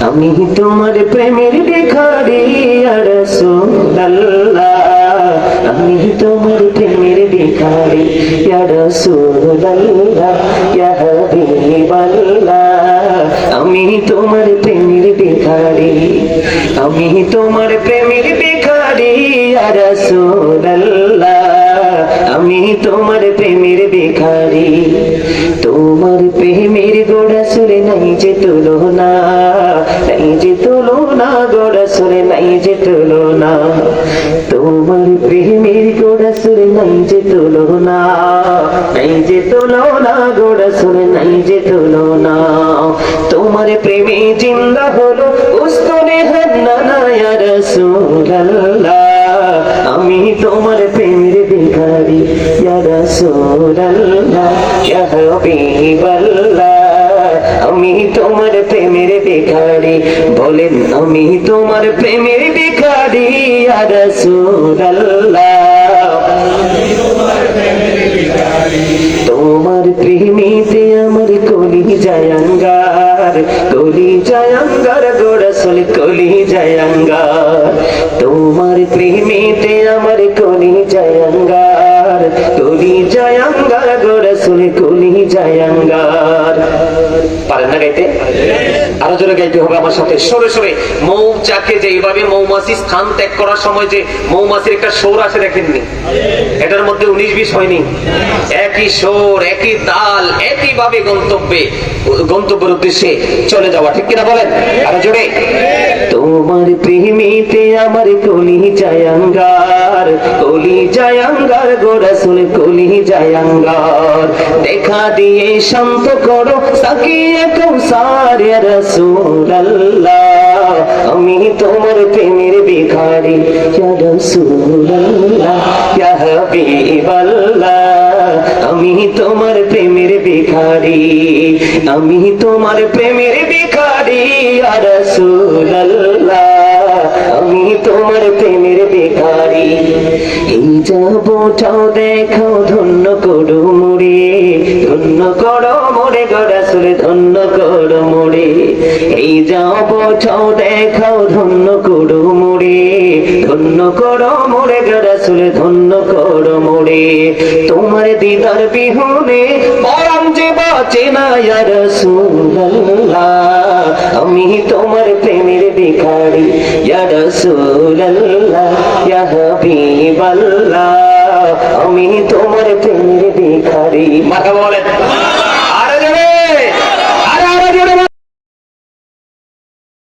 আমি তোমার প্রেমের ভিখারি রসুল্লাহ আমি তোমার প্রেমের ভিখারি রসুল্লাহ আমি তোমার প্রেমের ভিখারি। আমি তোমার প্রেমের ভিখারি রসুল্লাহ আমি তোমার প্রেমের ভিখারি। তোমার প্রেমের গোড়া সুরে নাই যে তুলো না নাই যে তুলো না গোড়া সুরে নাই যে তুলো না তোমার প্রেমের গোড়া সুরে নাই যে তুলো না নাই যে তুলো না গোড়া সুরে নাই যে তুলো না তোমার প্রেমে জিন্দা হলো উস্তনে হান্না না আমি তোমার প্রেমের ভিখারি ইয়া রাসূলুল্লাহ ইয়া হাবিবাল্লাহ আমি তোমার প্রেমের ভিখারি। বলেন, আমি তোমার প্রেমের ভিখারি, ইয়া রাসূলুল্লাহ। তোমার প্রেমিতে আমার কলি জয়ঙ্গার কলি জয়ঙ্গার গোড়াসল কলি জয়ঙ্গার তোমার প্রেমিতে আমার কলি জয়ঙ্গার কলি কলি জায়াঙ্গার পারেন না গাইতে? আরও জোরে গাইতে হবে আমার সাথে। সরে সরে। মৌচাকে যে এইভাবে মৌমাছি স্থান ত্যাগ করার সময় যে মৌমাছির একটা সৌর আছে দেখেননি? এটার মধ্যে উনিশ বিশ হয়নি। একই সোর একই তাল একই ভাবে গন্তব্যে, গন্তব্যের উদ্দেশ্যে চলে যাওয়া, ঠিক কিনা বলেন? আরও জোরে। তোমার প্রেমিতে আমার কলি জায়াঙ্গার কলি জায়াঙ্গার গোরাসুল কলি জায়াঙ্গার দেখা দিয়ে শান্ত করো সাকিয়ে কৌসার রসুল্লাহ আমি তোমার প্রেমের রাসূলুল্লাহ ইয়া হাবিবাল্লাহ আমি তোমার প্রেমের ভিখারি, আমি তোমার প্রেমের ভিখারি রাসূলুল্লাহ, আমি তোমার প্রেমের ভিখারি। এই যাবোটাও দেখো ধন্য করো মোরে, ধন্য করো মোরে গড়াসুরে ধন্য করো মোরে। এই যাবোটাও দেখো ধন্য করো মোরে, ধন্য করো গড়াসুরে ধন্য কর মোড়ে। তোমার দিদার বিহনে পরম যে বাঁচে না ইয়া আমি তোমার প্রেমের ভিখারি, ইয়া হাবিবাল্লাহ। আমি তোমার প্রেমের ভিখারি। মাথা বলেন।